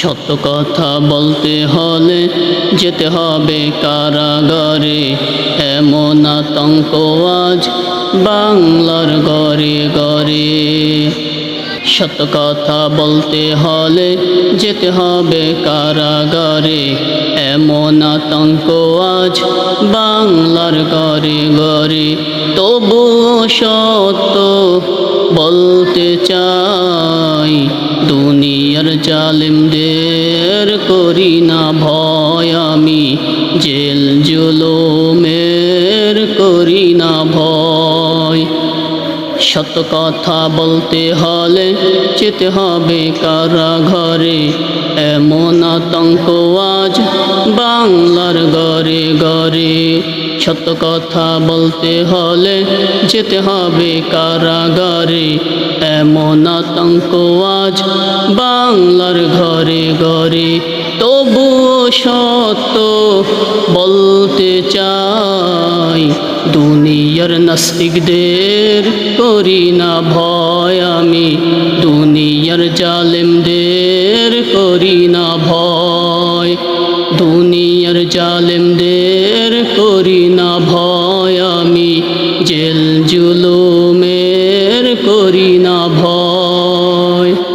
সত্য কথা বলতে হলে যেতে হবে কারাগারে। এমন আতঙ্ক আজ বাংলার গড়ে গড়ে। সত্য কথা বলতে হলে যেতে হবে কারাগারে। এমন আতঙ্ক আজ বাংলার ঘরে ঘরে তবুও সত্য বলতে দুনিয়ার জালিমদের করি না ভয় আমি। জেল জুলুমের করি না ভয়। সত্য কথা বলতে হলে যেতে হবে কারাঘরে এমন আতঙ্ক আজ বাংলার ঘরে ঘরে সত্য কথা বলতে হলে যেতে হবে কারাগারে। এমন আতঙ্ক আজ বাংলার ঘরে ঘরে তবু সত্য বলতে চাই, দুনিয়ার নাস্তিকদের করি না ভয় আমি, দুনিয়ার জালেমদের করি না ভয়, দুনিয়ার জালেমদের করি না ভয় আমি, জেল জুলুমের করি না ভয়।